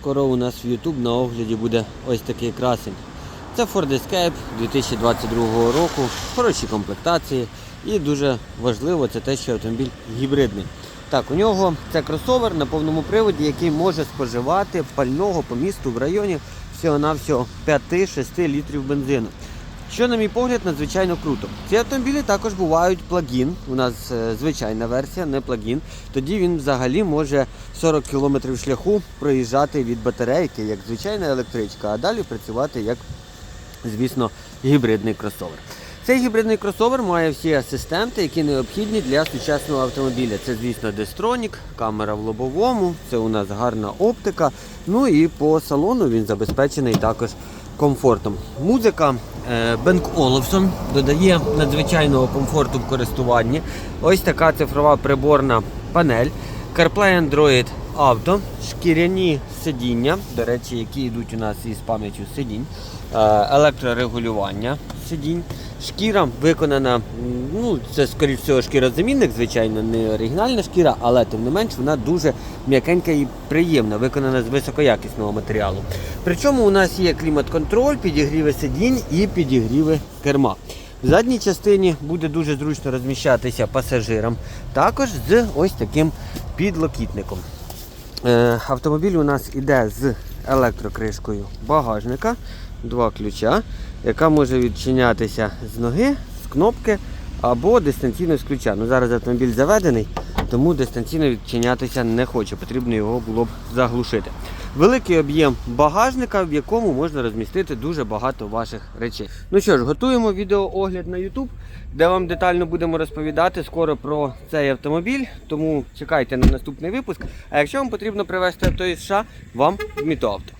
Скоро у нас в YouTube на огляді буде ось такий красень. Це Ford Escape 2022 року, хороші комплектації. І дуже важливо це те, що автомобіль гібридний. Так, у нього це кросовер на повному приводі, який може споживати пального по місту в районі всього-навсього 5-6 літрів бензину. Що, на мій погляд, надзвичайно круто. Ці автомобілі також бувають плагін. У нас е, звичайна версія, не плагін. Тоді він взагалі може 40 км шляху проїжджати від батарейки, як звичайна електричка, а далі працювати як, звісно, гібридний кросовер. Цей гібридний кросовер має всі асистенти, які необхідні для сучасного автомобіля. Це, звісно, дестронік, камера в лобовому, це у нас гарна оптика. Ну і по салону він забезпечений також комфортом. Музика Бенк Оловсон додає надзвичайного комфорту в користуванні. Ось така цифрова приборна панель. CarPlay Android Auto, шкіряні сидіння, до речі, які йдуть у нас із пам'яттю сидінь, е, електрорегулювання сидінь. Шкіра виконана, ну це скоріш всього шкірозамінник, звичайно, не оригінальна шкіра, але тим не менш вона дуже м'якенька і приємна, виконана з високоякісного матеріалу. Причому у нас є клімат-контроль, підігріви сидінь і підігріви керма. В задній частині буде дуже зручно розміщатися пасажирам, також з ось таким підлокітником. Е, автомобіль у нас іде з електрокришкою багажника, два ключа, яка може відчинятися з ноги, з кнопки або дистанційно з ключа. Ну, зараз автомобіль заведений, тому дистанційно відчинятися не хоче, потрібно його було б заглушити. Великий об'єм багажника, в якому можна розмістити дуже багато ваших речей. Ну що ж, готуємо відеоогляд на YouTube, де вам детально будемо розповідати скоро про цей автомобіль. Тому чекайте на наступний випуск. А якщо вам потрібно привезти авто із США, вам в Мітоавто.